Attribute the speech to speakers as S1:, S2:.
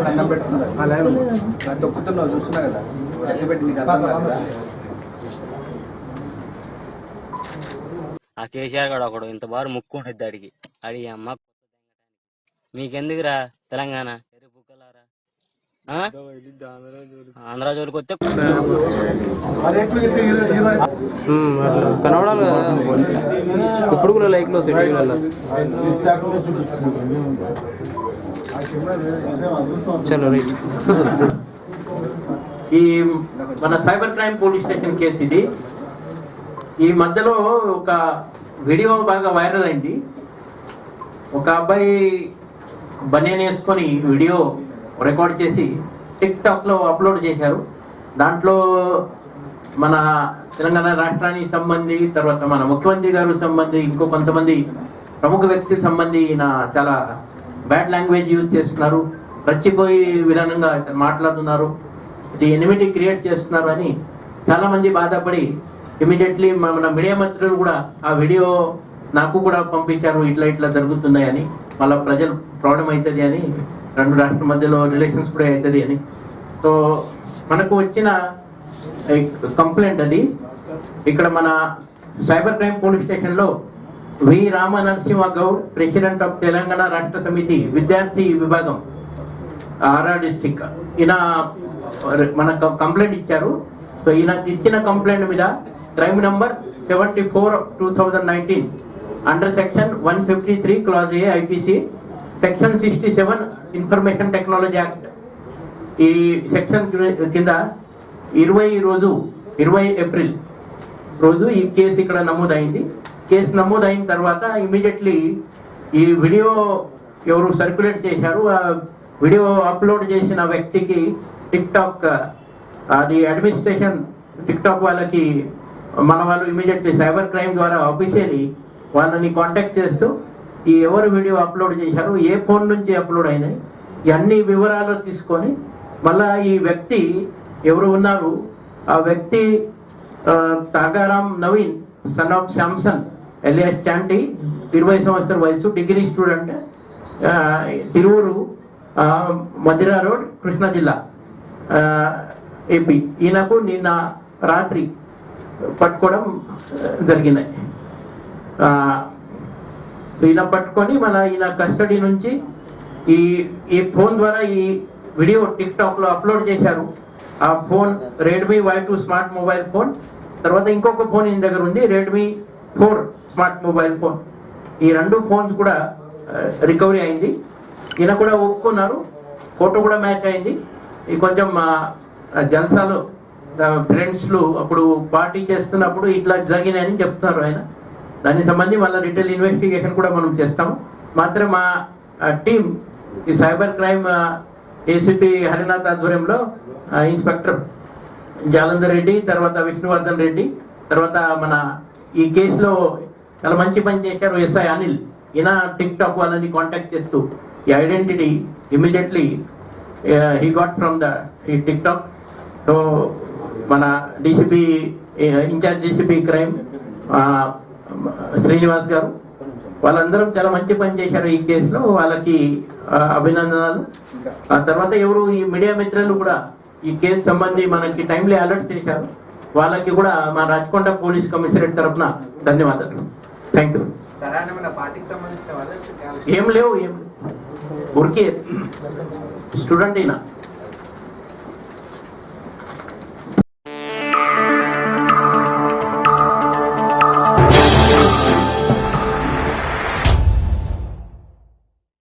S1: అన్నం తొక్కుతున్నావు చూస్తున్నా కదా పెట్టి నీకు
S2: ఆ కేసీఆర్ గడు ఒకడు ఇంత బారు ముక్కు ఉంటుంది అడిగి అడి అమ్మ మీకెందుకురా తెలంగాణ? ఎర్రి ఆంధ్ర జోలికి వస్తే
S3: కనబడాలి కదా. ఇప్పుడు కూడా లైక్లో సిటీలలో చలో రైట్.
S4: ఈ మన cyber crime police station case ఇది. ఈ మధ్యలో ఒక వీడియో బాగా వైరల్ అయింది. ఒక అబ్బాయి బనియన్ వేసుకొని వీడియో రికార్డ్ చేసి టిక్ టాక్లో అప్లోడ్ చేశారు. దాంట్లో మన తెలంగాణ రాష్ట్రానికి సంబంధి తర్వాత మన ముఖ్యమంత్రి గారు సంబంధి ఇంకో కొంతమంది ప్రముఖ వ్యక్తి సంబంధి ఈయన చాలా బ్యాడ్ లాంగ్వేజ్ యూజ్ చేస్తున్నారు. రచ్చిపోయి విధానంగా మాట్లాడుతున్నారు. ఇది ఎనిమిటీ క్రియేట్ చేస్తున్నారు అని చాలామంది బాధపడి ఇమీడియట్లీ మన మీడియా మంత్రులు కూడా ఆ వీడియో నాకు కూడా పంపించారు. ఇట్లా ఇట్లా జరుగుతున్నాయని మళ్ళీ ప్రజలు ప్రాబ్లం అవుతుంది అని రెండు రాష్ట్ర మధ్యలో రిలేషన్స్ కూడా అవుతుంది అని. సో మనకు వచ్చిన కంప్లైంట్ అది. ఇక్కడ మన సైబర్ క్రైమ్ పోలీస్ స్టేషన్లో V Rama Narasimha Goud president of Telangana Rashtra Samithi విద్యార్థి విభాగం ఆరా డిస్టిక్ ఈయన మన కంప్లైంట్ ఇచ్చారు. సో ఈయన ఇచ్చిన కంప్లైంట్ మీద crime number seventy four two thousand nineteen under section one fifty three clause A IPC section sixty seven information technology act. ఈ section కింద ఇరవై రోజు ఇరవై ఏప్రిల్ రోజు ఈ కేసు ఇక్కడ నమోదైంది. కేసు నమోదైన తర్వాత ఇమీడియట్లీ ఈ వీడియో ఎవరు సర్క్యులేట్ చేశారు ఆ వీడియో అప్లోడ్ చేసిన వ్యక్తికి టిక్ టాక్ అది అడ్మినిస్ట్రేషన్ టిక్ టాక్ వాళ్ళకి మన వాళ్ళు ఇమీడియట్లీ సైబర్ క్రైమ్ ద్వారా ఆఫీషియలీ వాళ్ళని కాంటాక్ట్ చేస్తూ ఈ ఎవరు వీడియో అప్లోడ్ చేశారు ఏ ఫోన్ నుంచి అప్లోడ్ అయినాయి అన్ని వివరాలు తీసుకొని మళ్ళా ఈ వ్యక్తి ఎవరు ఉన్నారు? ఆ వ్యక్తి Tagaram Naveen son of Samson L S Chanti ఇరవై సంవత్సరాల వయసు degree student Tiruvuru Madhira road Krishna జిల్లా ఏపీ. ఈయనకు నిన్న రాత్రి పట్టుకోవడం జరిగినాయి ఈయన పట్టుకొని మన ఈయన కస్టడీ నుంచి ఈ ఈ ఫోన్ ద్వారా ఈ వీడియో టిక్ అప్లోడ్ చేశారు. ఆ phone Redmi Y two smart mobile phone తర్వాత ఇంకొక ఫోన్ ఈయన దగ్గర ఉంది Redmi four smart mobile phone ఈ రెండు ఫోన్స్ కూడా రికవరీ అయింది. ఈయన కూడా ఒప్పుకున్నారు ఫోటో కూడా మ్యాచ్ అయింది. ఈ కొంచెం మా జల్సాలో ఫ్రెండ్స్లు అప్పుడు పార్టీ చేస్తున్నప్పుడు ఇట్లా జరిగినాయని చెప్తున్నారు ఆయన. దానికి సంబంధించి మళ్ళీ రిటైల్ ఇన్వెస్టిగేషన్ కూడా మనం చేస్తాం మాత్రం మా టీం ఈ సైబర్ క్రైమ్ ఏసీపీ హరినాథ్ ఆధ్వర్యంలో ఇన్స్పెక్టర్ జాలందర్ రెడ్డి తర్వాత విష్ణువర్ధన్ రెడ్డి తర్వాత మన ఈ కేసులో చాలా మంచి పని చేశారు ఎస్ఐ అనిల్. ఈయన టిక్ టాక్ వాళ్ళని కాంటాక్ట్ చేస్తూ ఈ identity immediately he got from the ఈ టిక్ టాక్ సో మన DCP incharge DCP crime Srinivas garu వాళ్ళందరం చాలా మంచి పని చేశారు ఈ కేసులో. వాళ్ళకి అభినందనలు. ఆ తర్వాత ఎవరు ఈ మీడియా మిత్రులు కూడా ఈ కేసు సంబంధి మనకి టైంలీ అలర్ట్ చేశారు. వాళ్ళకి కూడా మా రాచకొండ పోలీస్ కమిషనరేట్ తరఫున ధన్యవాదాలు. థ్యాంక్ యూ ఏం లేవు ఏం ఊరికే స్టూడెంట్ అయినా